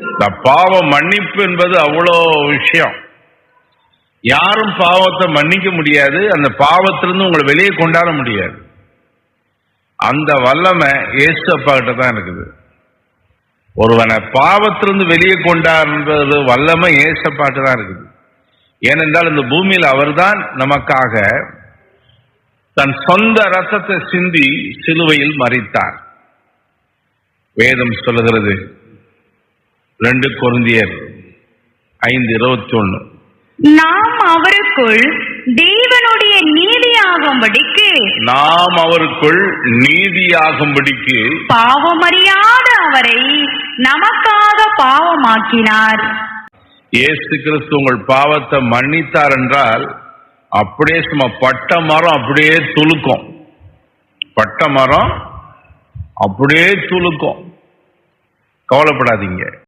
இந்த பாவ மன்னிப்பு என்பது அவ்வளோ விஷயம். யாரும் பாவத்தை மன்னிக்க முடியாது அந்த பாவத்திலிருந்து உங்களை வெளியே கொண்டாட முடியாது. அந்த வல்லமை இயேசு அப்பா கிட்ட தான் இருக்குது. ஒருவனை பாவத்திலிருந்து வெளியே கொண்டாடுறது வல்லமை ஏசப்பாட்டு தான் இருக்குது. ஏனென்றால் இந்த பூமியில் அவர்தான் நமக்காக தன் சொந்த ரத்தத்தை சிந்தி சிலுவையில் மறித்தார் வேதம் சொல்லுகிறது ரெண்டு கொருந்தியர் ஐந்து இருபத்தி ஒண்ணு நாம் அவருக்குள் தேவனுடைய நீதியாகும்படிக்கு நாம் அவருக்குள் நீதியாகும்படிக்கு பாவமறியாத அவரை நமக்காக பாவமாக்கினார். இயேசு கிறிஸ்து உங்கள் பாவத்தை மன்னித்தார் என்றால் அப்படியே சும்மா பட்ட மரம் அப்படியே துளுக்கும். பட்ட மரம் அப்படியே துளுக்கும். கவலைப்படாதீங்க.